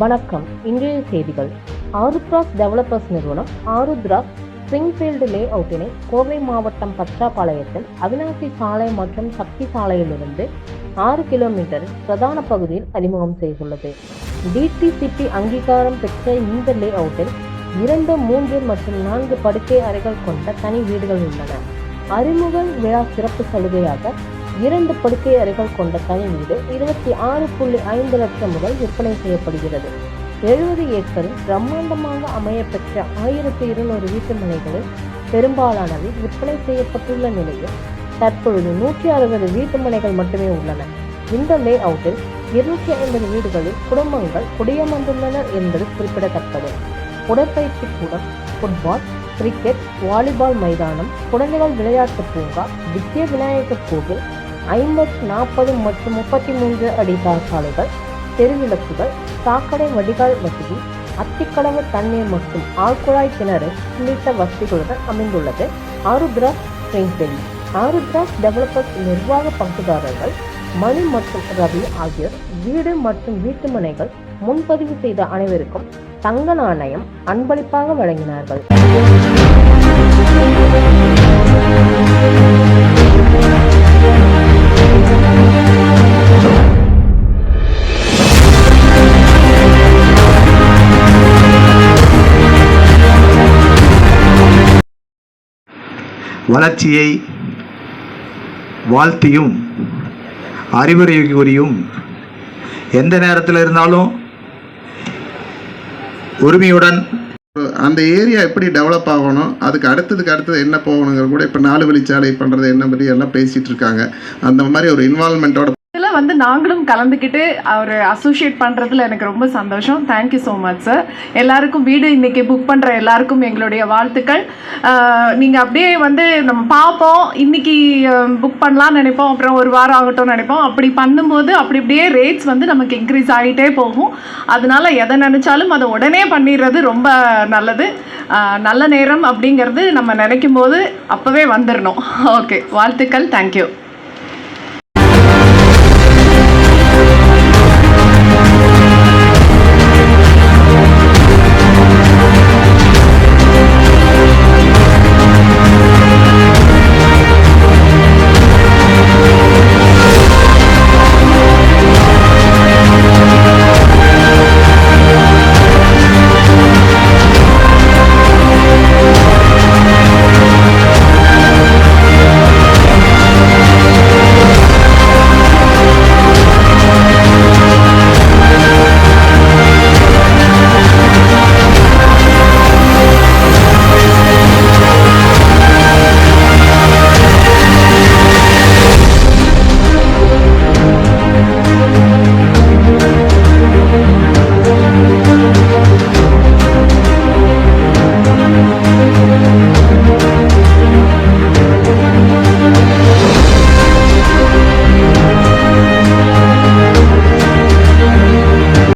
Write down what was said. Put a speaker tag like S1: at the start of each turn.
S1: வணக்கம். இன்றைய செய்திகள். ஆருத்ராஸ் டெவலப்பர்ஸ் நிறுவனம் ஆருத்ராஸ் ஸ்பிரிங்ஃபீல்டு லே அவுட்டினை கோவை மாவட்டம் பச்சாபாளையத்தில் அவினாசி சாலை மற்றும் சக்தி சாலையிலிருந்து ஆறு கிலோமீட்டர் பிரதான பகுதியில் அறிமுகம் செய்துள்ளது. டிடிசிபி அங்கீகாரம் பெற்ற இந்த லே அவுட்டில் இரண்டு மூன்று மற்றும் நான்கு படுக்கை அறைகள் கொண்ட தனி வீடுகள் உள்ளன. அறிமுக விழா சிறப்பு சலுகையாக இரண்டு படுக்கை அறைகள் கொண்ட தனி வீடு இருபத்தி ஆறு புள்ளி ஐந்து லட்சம் முதல் விற்பனை செய்யப்படுகிறது. எழுபது ஏக்கரில் பிரம்மாண்டமாக அமையப்பெற்ற ஆயிரத்தி இருநூறு வீட்டு மனைகளில் பெரும்பாலானவை விற்பனை செய்யப்பட்டுள்ள நிலையில் தற்பொழுது நூற்றி அறுபது வீட்டு மனைகள் மட்டுமே உள்ளன. இந்த லே அவுட்டில் இருநூற்றி ஐம்பது வீடுகளில் குடும்பங்கள் குடியமர்ந்துள்ளனர் என்பது குறிப்பிடத்தக்கது. உடற்பயிற்சி கூடம் ஃபுட்பால் கிரிக்கெட் வாலிபால் மைதானம் குழந்தைகள் விளையாட்டு பூங்கா வித்ய விநாயகர் கோவில் ஐம்பத்தி நாற்பது மற்றும் முப்பத்தி மூன்று அடி சாலைகள் தெருவிளக்குகள் சாக்கடை வடிகால் வசதி அத்திக்கடவு தண்ணீர் மற்றும் ஆழ்குழாய் கிணறு உள்ளிட்ட வசதிகளுடன் அமைந்துள்ளது. ஆருத்ரா ஸ்பிரிங்ஃபீல்ட் ஆருத்ரா டெவலப்பர்ஸ் நிர்வாக பங்குதாரர்கள் மணி மற்றும் ரவி ஆகியோர் வீடு மற்றும் வீட்டு மனைகள் முன்பதிவு செய்த அனைவருக்கும் தங்க நாணயம் அன்பளிப்பாக வழங்கினார்கள்.
S2: வளர்ச்சியை வாழ்த்தியும் அறிவுரை கூறியும் எந்த நேரத்தில் இருந்தாலும் உரிமையுடன்
S3: அந்த ஏரியா எப்படி டெவலப் ஆகணும் அதுக்கு அடுத்ததுக்கு அடுத்தது என்ன போகணுங்கிற கூட இப்போ நாலு வழிச்சாலை பண்ணுறது என்ன பற்றி எல்லாம் பேசிகிட்டு இருக்காங்க. அந்த மாதிரி ஒரு இன்வால்மெண்ட்டோட
S4: இதில் வந்து நாங்களும் கலந்துக்கிட்டு அவர் அசோசியேட் பண்ணுறதுல எனக்கு ரொம்ப சந்தோஷம். தேங்க்யூ ஸோ மச் சார் எல்லாருக்கும் வீடு இன்றைக்கி புக் பண்ணுற எல்லாருக்கும் எங்களுடைய வாழ்த்துக்கள். நீங்கள் அப்படியே வந்து நம்ம பார்ப்போம். இன்றைக்கி புக் பண்ணலாம்னு நினைப்போம். அப்புறம் ஒரு வாரம் ஆகட்டும் நினைப்போம். அப்படி பண்ணும்போது அப்படி அப்படியே ரேட்ஸ் வந்து நமக்கு இன்க்ரீஸ் ஆகிட்டே போகும். அதனால எதை நினச்சாலும் அதை உடனே பண்ணிடுறது ரொம்ப நல்லது. நல்ல நேரம் அப்படிங்கிறது நம்ம நினைக்கும் போது அப்போவே வந்துடணும். ஓகே வாழ்த்துக்கள். தேங்க்யூ